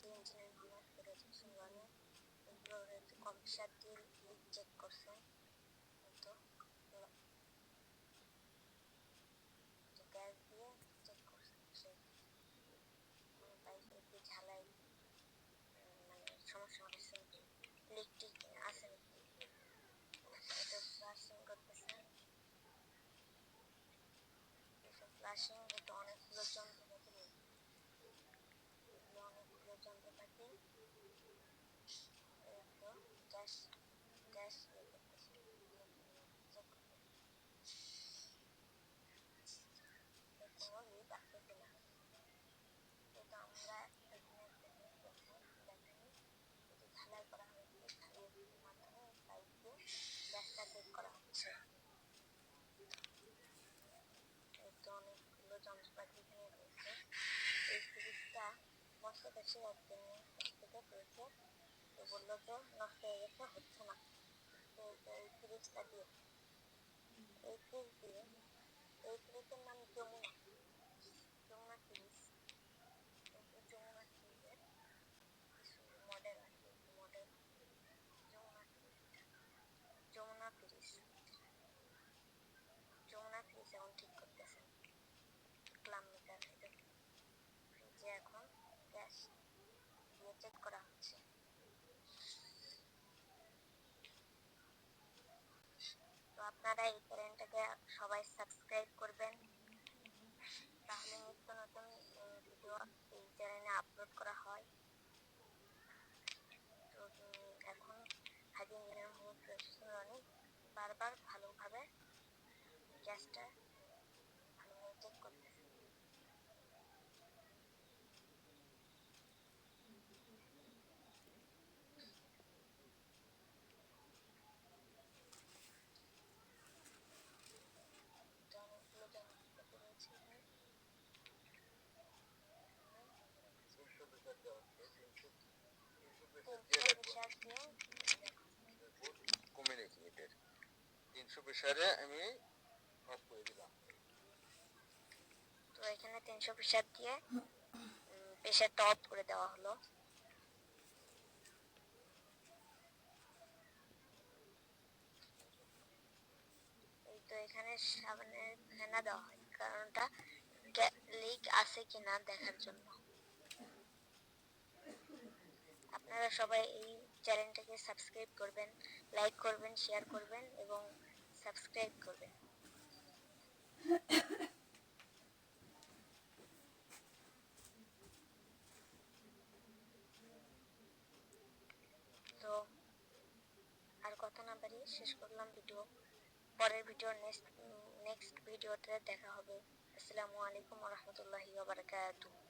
যে ইঞ্জিনিয়ার ফিরোজ হোসেন রনি এগুলো কম্পিউটার দিয়ে চেক করছে তো গ্যাস দিয়ে চেক করছে পাইপে ঝালাই মানে সমস্যা হয়েছে লিক টিক আছে এটা ফ্লাশিং করতেছে ফ্লাশিং এটা অনেকগুলো যন্ত্রপাতি নেই এগুলো অনেকগুলো যন্ত্রপাতি এই তো গ্যাস গ্যাস ইয়ে করতেছে চেক করতেছে কোনো লিক আছে কিনা এটা আমরা এখানে দেখেনি দেখেনি এটি ঢালাই করা হয়েছে ঢালাইয়ের মাধ্যমে পাইপ দিয়ে গ্যাসটা চেক করা হচ্ছে এই তো অনেকগুলো যন্ত্রপাতি এখানে রয়েছে এই ফ্রিজটা নষ্ট হয়েছে একদিন থেকে পেয়েছে তো বলল যে নষ্ট হয়ে গেছে হচ্ছে না তো এই ফ্রিজটা দিয়ে এই ফ্রিজ দিয়ে এই ফ্রিজের নাম যমুনা ফ্রিজ এই যমুনা ফ্রিজের কিছু মডেল আছে model Jamuna fridge Jamuna fridge Jamuna fridge এখন ঠিক করতেছে ক্লাম মিটার এটা ফ্রিজে এখন গ্যাস দিয়ে চেক করা হচ্ছে তো আপনারা এই চ্যানেলটাকে সবাই সাবস্ক্রাইব করবেন। তাহলে নিত্য নতুন ভিডিও এই চ্যানেলে আপলোড করা হয়। তো এখন হাজি ইঞ্জিনিয়ার মোহাম্মদ হোসেন বারবার ভালোভাবে গ্যাসটা ভালোভাবে চেক করতেছে তো অনেকগুলো যন্ত্রপাতি রয়েছে এখানে তিনশো লিটার দেওয়া হচ্ছে তিনশো তিনশো প্রেসারে আমি অফ করে দিলাম তো এখানে তিনশো প্রেসার দিয়ে করে দেওয়া হলো। এই তো এখানে সামনে ফেনা দেওয়া হয় কারণটা লিক আছে কিনা দেখার জন্য। আপনারা সবাই এই চ্যানেলটাকে সাবস্ক্রাইব করবেন লাইক করবেন শেয়ার করবেন এবং সাবস্ক্রাইব করবেন। তো আর কথা না বাড়িয়ে শেষ করলাম ভিডিও। পরের ভিডিও নেক্সট নেক্সট ভিডিওতে দেখা হবে। আসসালামু আলাইকুম রহমতুল্লাহি বারাকাতুহু।